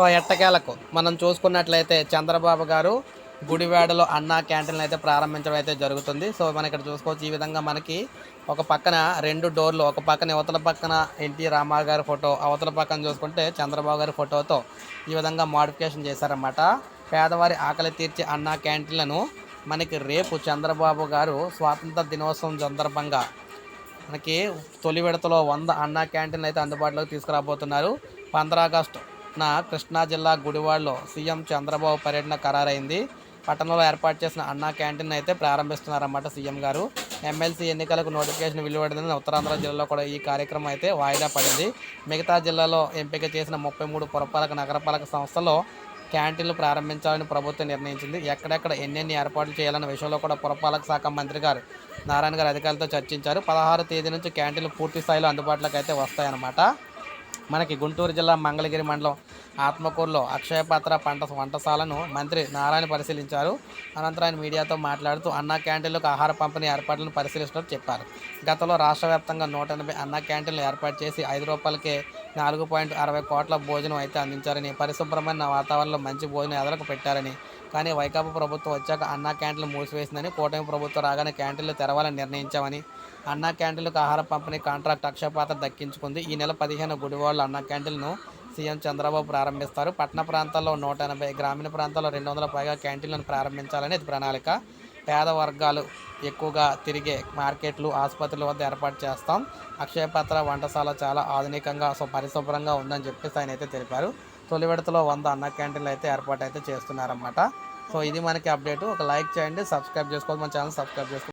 So ఎట్టకేలకు. మనం చూసుకున్నట్లయితే చంద్రబాబు గారు గుడివాడలో అన్నా క్యాంటీన్లు అయితే ప్రారంభించడం అయితే జరుగుతుంది. సో మనం ఇక్కడ చూసుకోవచ్చు ఈ విధంగా మనకి ఒక పక్కన రెండు డోర్లు ఒక పక్కన యువతల పక్కన ఎన్టీ రామారావు గారి ఫోటో అవతల పక్కన చూసుకుంటే చంద్రబాబు గారి ఫోటోతో ఈ విధంగా మాడిఫికేషన్ చేశారన్నమాట. పేదవారి ఆకలి తీర్చే అన్నా క్యాంటీన్లను మనకి రేపు చంద్రబాబు గారు స్వాతంత్ర దినోత్సవం సందర్భంగా మనకి తొలి విడతలో వంద అన్నా క్యాంటీన్లు అయితే అందుబాటులోకి తీసుకురాబోతున్నారు. పంద్రా నా కృష్ణా జిల్లా గుడివాడలో సీఎం చంద్రబాబు పర్యటన ఖరారైంది. పట్టణంలో ఏర్పాటు చేసిన అన్నా క్యాంటీన్ అయితే ప్రారంభిస్తున్నారన్నమాట సీఎం గారు. ఎమ్మెల్సీ ఎన్నికలకు నోటిఫికేషన్ వెలువడిందని ఉత్తరాంధ్ర జిల్లాలో కూడా ఈ కార్యక్రమం అయితే వాయిదా పడింది. మిగతా జిల్లాలో ఎంపిక చేసిన ముప్పై మూడు పురపాలక నగరపాలక సంస్థలో క్యాంటీన్లు ప్రారంభించాలని ప్రభుత్వం నిర్ణయించింది. ఎక్కడెక్కడ ఎన్నెన్ని ఏర్పాట్లు చేయాలన్న విషయంలో కూడా పురపాలక శాఖ మంత్రి గారు నారాయణ గారు అధికారులతో చర్చించారు. పదహారు తేదీ నుంచి క్యాంటీన్లు పూర్తి స్థాయిలో అందుబాటులోకి అయితే వస్తాయన్నమాట. మనకి గుంటూరు జిల్లా మంగళగిరి మండలం ఆత్మకూరులో అక్షయపాత్ర పంట వంటశాలను మంత్రి నారాయణ పరిశీలించారు. అనంతరం ఆయన మీడియాతో మాట్లాడుతూ అన్నా క్యాంటీన్లకు ఆహార పంపిణీ ఏర్పాట్లను పరిశీలిస్తున్నట్టు చెప్పారు. గతంలో రాష్ట్ర వ్యాప్తంగా నూట ఎనభై అన్నా క్యాంటీన్లు ఏర్పాటు చేసి ఐదు రూపాయలకే నాలుగు పాయింట్ అరవై కోట్ల భోజనం అయితే అందించారని పరిశుభ్రమైన వాతావరణంలో మంచి భోజనం ఎదలకు పెట్టారని. కానీ వైకాపా ప్రభుత్వం వచ్చాక అన్నా క్యాంటీన్లు మూసివేసిందని కూటమి ప్రభుత్వం రాగానే క్యాంటీన్లు తెరవాలని నిర్ణయించామని అన్నా క్యాంటీన్లకు ఆహార పంపిణీ కాంట్రాక్ట్ అక్షయపాత్ర దక్కించుకుంది. ఈ నెల పదిహేను గుడివాళ్ళు అన్నా క్యాంటీన్ను సీఎం చంద్రబాబు ప్రారంభిస్తారు. పట్టణ ప్రాంతాల్లో నూట ఎనభై గ్రామీణ ప్రాంతాల్లో రెండు వందల పైగా క్యాంటీన్లను ప్రారంభించాలని ఇది ప్రణాళిక. పేద వర్గాలు ఎక్కువగా తిరిగే మార్కెట్లు ఆసుపత్రుల వద్ద ఏర్పాటు చేస్తాం. అక్షయపాత్ర వంటశాల చాలా ఆధునికంగా సో పరిశుభ్రంగా ఉందని చెప్పేసి ఆయన అయితే తెలిపారు. తొలి విడతలో వంద అన్న క్యాంటీన్లు అయితే ఏర్పాటు అయితే చేస్తున్నారన్నమాట. సో ఇది మనకి అప్డేట్. ఒక లైక్ చేయండి సబ్స్క్రైబ్ చేసుకోవాలి మన ఛానల్ సబ్స్క్రైబ్ చేసుకోవాలి